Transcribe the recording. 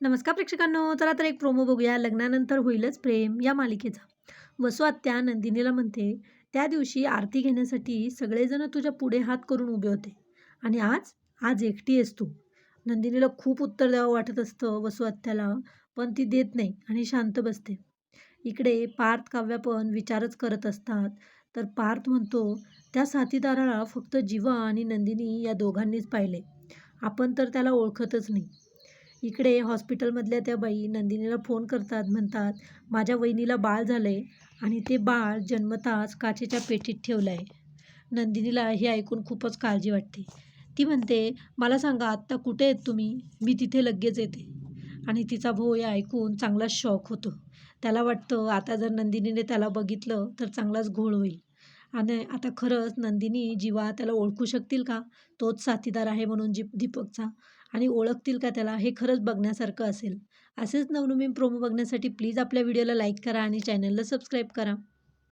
नमस्कार प्रेक्षकांनो चला तर एक प्रोमो बघूया. लग्नानंतर होईलच प्रेम या मालिकेचा. वसू आत्या नंदिनीला म्हणते त्या दिवशी आरती घेण्यासाठी सगळेजण तुझ्या पुढे हात करून उभे होते आणि आज आज एकटी आहेस तू. नंदिनीला खूप उत्तर द्यावं वाटत असतं वसू आत्याला पण ती देत नाही आणि शांत बसते. इकडे पार्थ काव्या पण विचारच करत असतात. तर पार्थ म्हणतो त्या साथीदाराला फक्त जीवा आणि नंदिनी या दोघांनीच पाहिले. आपण तर त्याला ओळखतच नाही. इकडे हॉस्पिटलमधल्या त्या बाई नंदिनीला फोन करतात म्हणतात माझ्या वहिनीला बाळ झालं आहे आणि ते बाळ जन्मताच काचेच्या पेटीत ठेवलं आहे नंदिनीला हे ऐकून खूपच काळजी वाटते. ती म्हणते मला सांगा आत्ता कुठे आहेत तुम्ही? मी तिथे लगेच येते. आणि तिचा भाऊ हे ऐकून चांगलाच शॉक होतो. त्याला वाटतं आता जर नंदिनीने त्याला बघितलं तर चांगलाच घोळ होईल. आणि आता खरंच नंदिनी जीवा त्याला ओळखू शकतील का? तोच साथीदार आहे म्हणून जी दीपकचा. आणि ओळखतील का त्याला हे खरंच बघण्यासारखं असेल. असेच नवनवीन प्रोमो बघण्यासाठी प्लीज आपल्या व्हिडिओला लाईक करा आणि चॅनलला सबस्क्राईब करा.